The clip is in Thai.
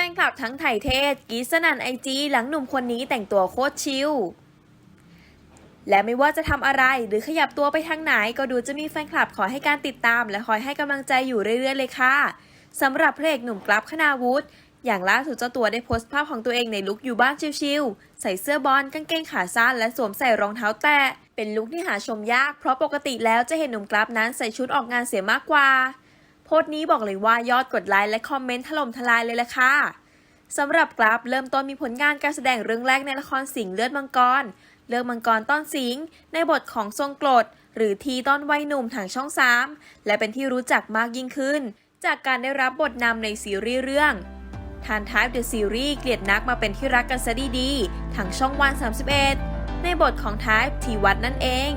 ฟนคลับทั้งไทยเทศกีสนันไอจีหลังหนุ่มคนนี้แต่งตัวโคตรชิลและไม่ว่าจะทำอะไรหรือขยับตัวไปทางไหน ก็ดูจะมีแฟนคลับขอให้การติดตาม และคอยให้กำลังใจอยู่เรื่อยๆเลยค่ะสำหรับพระเอกหนุ่มกราฟคณาวุฒิอย่างล่าสุดเจ้าตัวได้โพสต์ภาพของตัวเองในลุคอยู่บ้านชิลๆ ใส่เสื้อบอลกางเกงขาสั้น และสวมใส่รองเท้าแตะ เป็นลุคที่หาชมยาก เพราะปกติแล้วจะเห็นหนุ่มกราฟนั้นใส่ชุดออกงานเสียมากกว่า พสต์นี้บอกเลยว่ายอดกดไลค์และคอมเมนต์ถล่มทลายเลยละค่ะสำหรับกราฟเริ่มต้นมีผลงานการแสดงเรื่องแรกในละครสิงห์เลือดมังกรเลือกมังกรต้อนสิงห์ในบทของทรงกรดหรือทีต้อนวัยหนุ่มทางช่อง 3 และเป็นที่รู้จักมากยิ่งขึ้น จากการได้รับบทนำในซีรีส์เรื่องทานท y เดอะซีรีส์เกลียดนักมาเป็นที่รักกันซะดีๆทางช่องวัน 31 ในบทของท y ทีวัดนั่นเอง